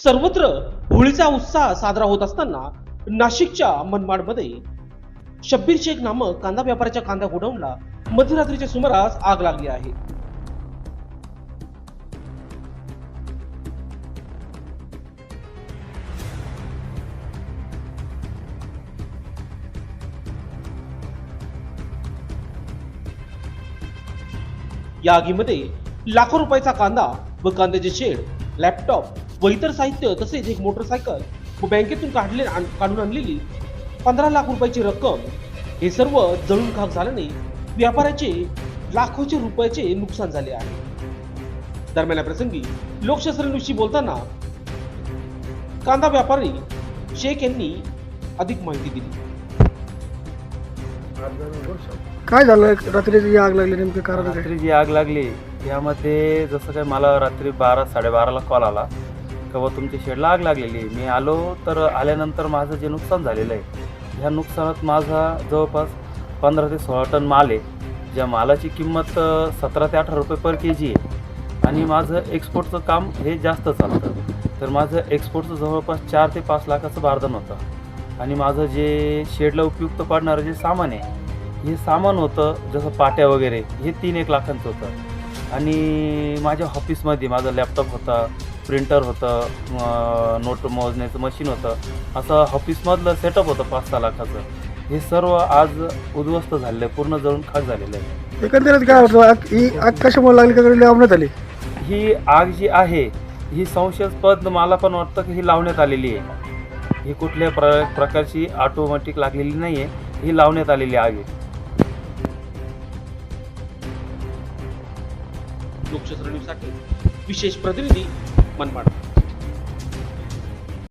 सर्वत्र होळीचा उत्साह साजरा होत असताना नाशिकच्या मनमाडमध्ये शब्बीर शेख नामक कांदा व्यापाऱ्याच्या कांदा गोडाऊनला मध्यरात्रीच्या सुमारास आग लागली आहे. या आगीमध्ये लाखो रुपयाचा कांदा व कांद्याचे शेड लॅपटॉप व इतर साहित्य तसेच एक मोटरसायकल व बँकेतून काढले काढून आणलेली पंधरा लाख रुपयाची रक्कम. हे सर्व जळून खाक झाल्याने व्यापाऱ्याचे लाखोचे रुपयाचे नुकसान झाले आहे. दरम्यान या प्रसंगी लोकशास्त्रांविषयी बोलताना कांदा व्यापारी शेख यांनी अधिक माहिती दिली. काय झालं? रात्री जी आग लागली नेमकं कारण काय? रात्री जी आग लागली. यामध्ये जसं काय मला रात्री बारा साडेबाराला कॉल आला. का तुमच्या शेडला आग लागलेली आहे. मी आलो तर आल्यानंतर माझं जे नुकसान झालेलं आहे ह्या नुकसानात माझा जवळपास पंधरा ते सोळा टन माल आहे. ज्या मालाची किंमत सतरा ते अठरा रुपये पर के जी आहे. आणि माझं एक्सपोर्टचं काम हे जास्त चालतं. तर माझं एक्सपोर्टचं जवळपास चार ते पाच लाखाचं बारदान होतं. आणि माझं जे शेडला उपयुक्त पडणारं जे सामान आहे हे सामान होतं जसं पाट्या वगैरे हे तीन एक लाखांचं होतं. आणि माझ्या ऑफिसमध्ये माझं लॅपटॉप होता. प्रिंटर होतं नोट मोजण्याचं मशीन होतं. असं ऑफिसमधलं सेटअप होतं पाच सहा लाखाचं. हे सर्व आज उद्ध्वस्त झालेलं आहे पूर्ण जळून खाक झालेलं आहे. एकंदरीत काय वाटतं आग ही आग कशामुळे लागली का लावण्यात आली? ही आग जी आहे ही संशयास्पद मला पण वाटतं की ही लावण्यात आलेली आहे. ही कुठल्या प्र प्रकारची ऑटोमॅटिक लागलेली नाही आहे ही लावण्यात आलेली आग आहे. लोकशास्त्र न्यूजसाठी विशेष प्रतिनिधी मनमाड